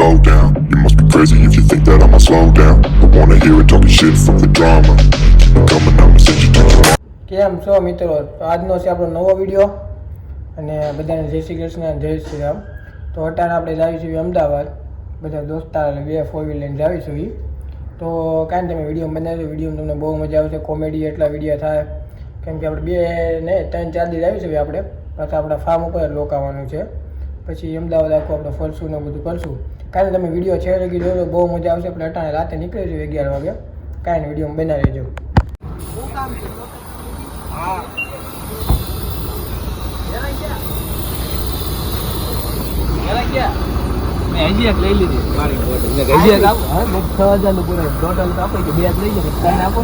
go down. You must be crazy if you think that I'ma slow down. I wanna hear it talking shit from the drama. Keep it coming, I'ma send you to your કેમ છો મિત્રો? આજનો છે આપણો નવો video. અને બધાને જય શ્રી કૃષ્ણ જય શ્રી રામ. તો અટાણે આપણે જાવીશું અમદાવાદ. બધા દોસ્તાર બે ફોર વ્હીલ લઈને જાવીશું એ તો કાંઈ તમે વીડિયો બનાવ્યો વીડિયો તમને બહુ મજા આવશે. કોમેડી એટલા વીડિયો થાય. કેમ કે આપણે બે ને ત્રણ ચાર દિવસ આવીશું આપણે. પાછા આપણા ફાર્મ ઉપર લોકાવાનું છે. પછી અમદાવાદ આખું આપણે ફરશું ને બધું કરશું. કાંઈ નહીં તમે વીડિયો છે લગી જોજો બહુ મજા આવશે આપણે અટાણે રાતે નીકળીશું અગિયાર વાગે કાંઈ નહીં વીડિયો બનાવી લેજો મેં હજી એક લઈ લીધી મારી બોટલ. હજી એક આપો. હા છ હજારનું પૂરો બોટલ તો આપો કે બે જ લઈ જાય ત્રણ આપો.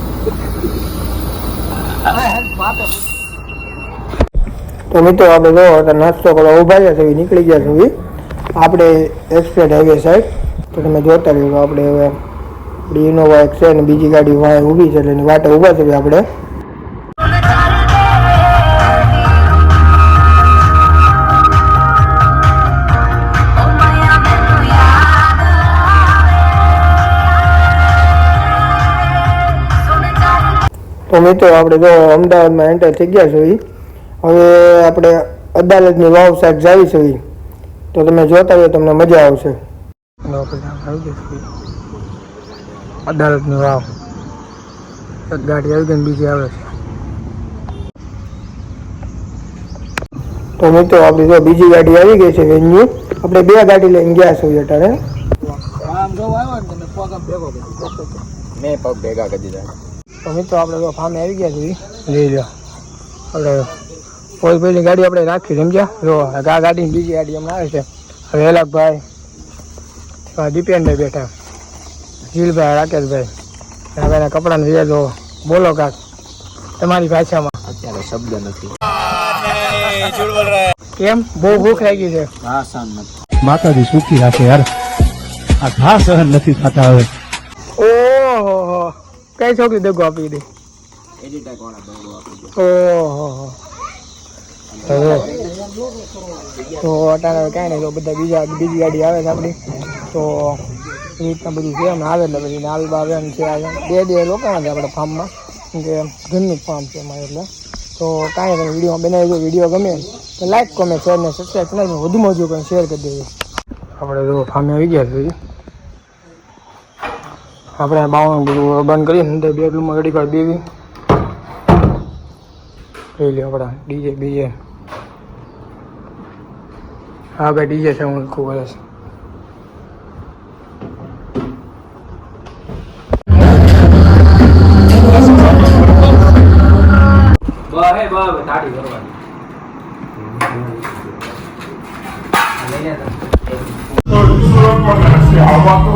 તો મિત્રો આપણે જો નાસ્તો કરવા ઊભા રહ્યા છે નીકળી ગયા છે આપણે એક્સપ્રેસ હાઈવે સાઈડ તો તમે જોતા રહ્યો આપણે હવે આપણી ઇનોવા એક છે ને બીજી ગાડી વાય ઊભી છે એટલે એની વાટે ઊભા છે આપણે તો મિત્રો આપણે જો અમદાવાદમાં એન્ટર થઈ ગયા છો ઈ. હવે આપણે અદાલતની વાવ સાઈડ જાવી છે ઈ. તો તમે જોતા રહ્યો તમને મજા આવશે. અદાલતની વાવ એક ગાડી આવી ગઈ બીજી આવે છે. તો મિત્રો આપણી જો બીજી ગાડી આવી ગઈ છે વેન્યુ. આપણે બે ગાડી લઈને ગયા છીએ અત્યારે મેં પગ ભેગા કરી દીધા. તો મિત્રો આપણે જો ફામે આવી ગયા છીએ. લઈ લો આપણે પહેલી ગાડી આપણે રાખી સમજ્યા? જો આ ગાડીની બીજી ગાડી હમણાં આવે છે. હવે હેલાકભાઈ દીપેનભાઈ બેઠા. જીલભાઈ રાકેશભાઈ. હવે એના કપડાને વિજય જો બોલો કાક તમારી ભાષામાં. અત્યારે શબ્દ નથી. કેમ? બહુ ભૂખ લાગી છે. માતાજી સુખી રાખે યાર. આ ઘા સહન નથી થતા હવે. ઓહો કઈ છોકરી દગો આપી દે ઓહો હવે તો અટાણે કાંઈ નહીં તો બધા બીજા બીજી ગાડી આવે છે આપણી, તો એ રીતના બધું છે એમ આવે એટલે પછી નાલ બાવે એમ છે બે બે રોકાણા છે આપણે ફાર્મમાં કે ઘરનું ફાર્મ છે અમારે એટલે. તો કાંઈ નહીં વીડિયો બનાવી દો, વીડિયો ગમે તો લાઈક કોમેન્ટ શેર ને સબસ્ક્રાઈબ કરી વધુમાં વધુ પણ શેર કરી દેજો આપણે તો ફાર્મે આવી ગયા છે આપણે બાવણ બધું બંધ કરીને અંદર બે રૂમમાં ઘડી વાર બેવી લઈ લે આપણા ડીજે બીજે હા ભાઈ ડીજે છે હું ખૂબ સરસ બહે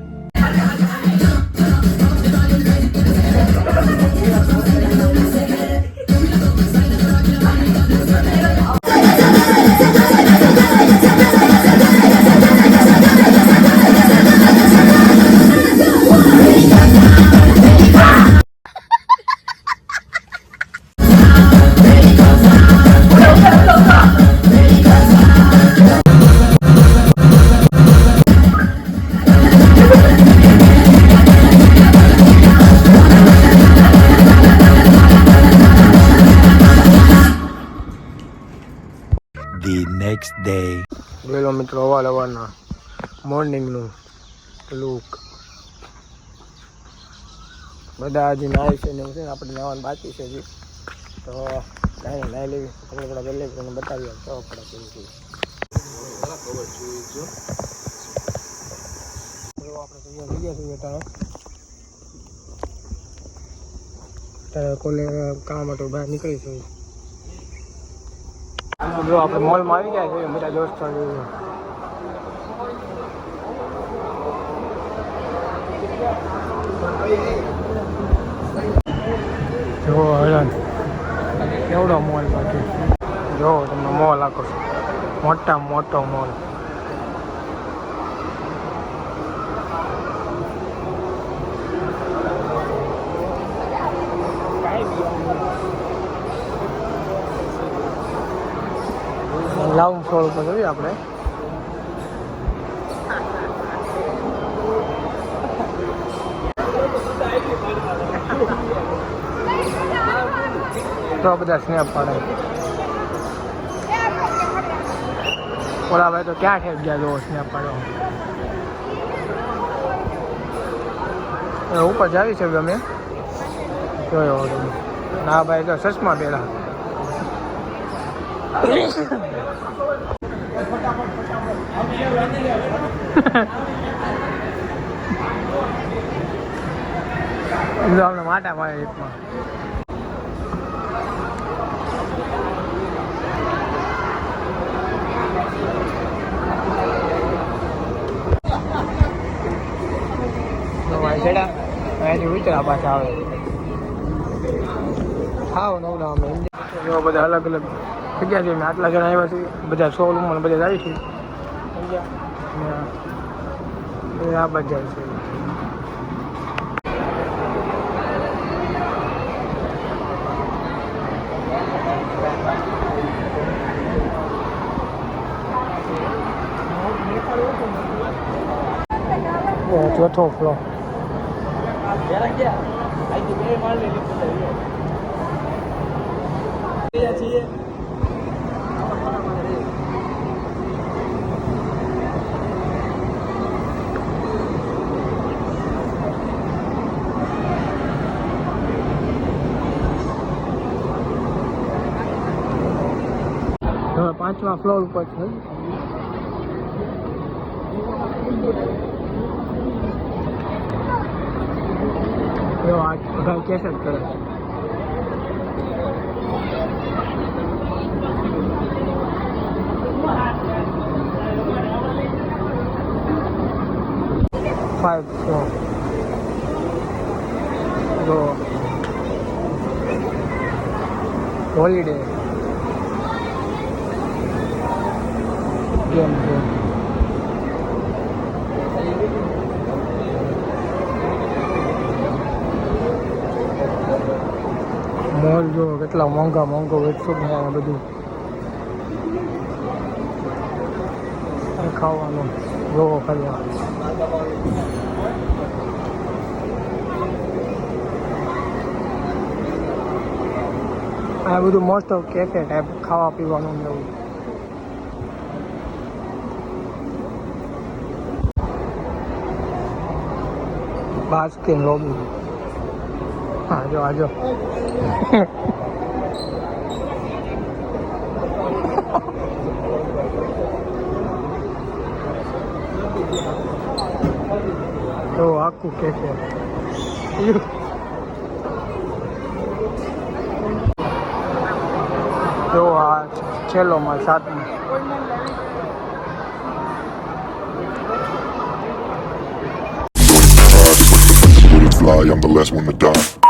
day. લો મિત્રો અવાર અવારના મોર્નિંગનું લુક બધા હજી નાય છે ને છે ને આપણે નાવાનું બાકી છે હજી તો નાઈ નાઈ લેવી કપડા કપડા પહેરી લેવી તમને બતાવી આપો પડે કેવું છે જો આપણે અત્યારે કોલે કામ માટે બહાર નીકળીશું જો આપણે મોલમાં આવી ગયા છીએ, બધા દોસ્તો જો હરણ કેવડો મોલ બાકી? જો, તમને મોલ આખો મોટા મોટો મોલ. લાઉન્ડ ફ્લોર ઉપર જોઈએ આપણે. તો બધા સ્નેપ પાડે. ઓલા ભાઈ તો ક્યાં ઠેક ગયા જોવો સ્નેપ પાડો ઉપર જાવી છે અમે. જોયો તમે ના ભાઈ તો ચશ્મા પહેરા અમને માટા મારે એકમાં પાછા આવે. હાવ નવ નવ અમે બધા અલગ અલગ જગ્યા છે આટલા જણા આવ્યા છે બધા સો રૂમમાં બધા જાય છે. આ બાજુ છે. ચોથો ફ્લો હવે પાંચમા ફ્લોર ઉપર છે. એવો આ જ કરે ફોર જો. હોલિડે ગેમ ગેમ મોલ જો કેટલા મોંઘા મોંઘો વેચશો ને આ બધું. ખાવાનું. જોવો ખાલી આ. બધું મોસ્ટ ઓફ કેફે ટાઈપ ખાવા પીવાનું એવું. બાસ્કિન લોબી હા જો આજો તો આખું કેફે જો આ છેલ્લોમાં સાતમો Fly, I'm the last one to die.